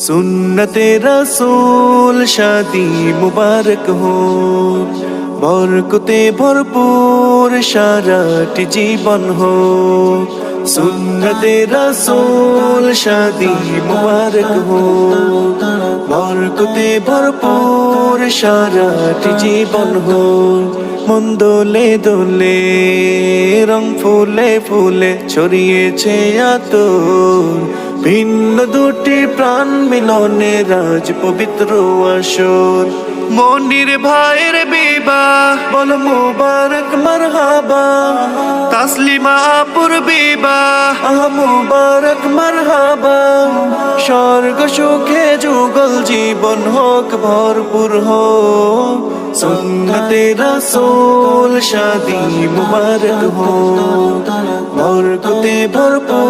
সুন্নতে রসুল, শাদি মুবারক হো। বরকতে ভরপুর সারাটি জীবন হো। সুন্নতে রসুল, শাদি মুবারক হো। বরকতে ভরপুর সারাটি জীবন হো। মন দোলে দোলে, রং ফুলে ফুলে ছড়িয়েছে আতর। ভিন্ন দুটি প্রাণ মিলনে রাজ পবিত্র আসর। মনির ভাইয়ের বিবাহ, বল মুবারক, মারহাবা। তাসলিমা আপুর বিবাহ মুবারক, মারহাবা। স্বর্গ, সুখে যুগল জীবন হোক, ভরপুর হোক। সুন্নতে রসুল শাদি মুবারক হো বরকতে ভরপুর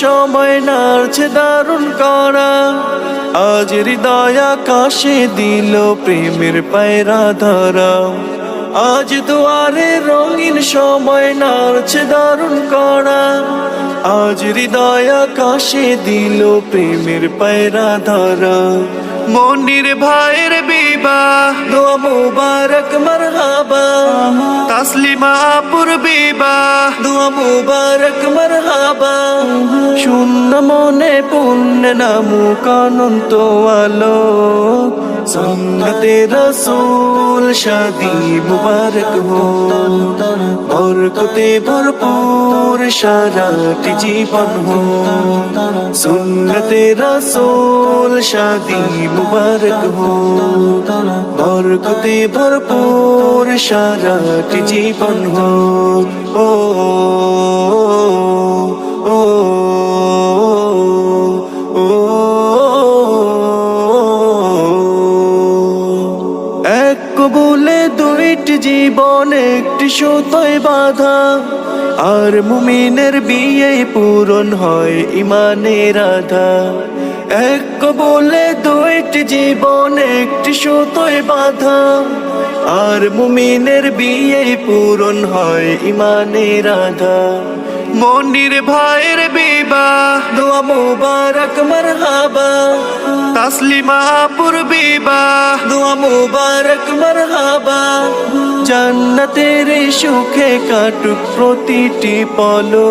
সময় নাড়ছে দারুণ করা। আজ হৃদয় আকাশে দিল প্রেমের পায়রা ধরা। আজ দুয়ারে রঙিন সময় নাড়ছে দারুণ করা। আজ হৃদয় আকাশে দিল প্রেমের পায়রা ধরা। মনির ভাইয়ের বিবাহ। দোয়া মুবারক মারহাবা। তাসলিমা আপুর বিবাহ। দোয়া মুবারক মারহাবা। শূন্য মনে পুণ্য নামু কানন্ত আলো। সুন্নতে রসুল শাদি মুবারক হো বরকতে ভরপুর সারাটি জীবন হো সুন্নতে রসুল শাদি মুবারক হো। বরকতে ভরপুর সারাটি জীবন হো। ও ও জীবন একটি সুতোয় বাধা। আর মুমিনের বিয়ে পূরণ হয় ইমানের আধা। এক কবুলে দুইটি জীবন একটি সুতোয় বাধা। আর মুমিনের বিয়ে পূরণ হয় ইমানের আধা। মন্দির ভাইয়ের বিবাহ, দোয়া মুবারক, মারহাবা। তাসলিমা আপুর বিবাহ, দোয়া মুবারক, মারহাবা। জান্নাতের সুখে কাটুক প্রতিটি পলো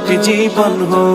জীবন হো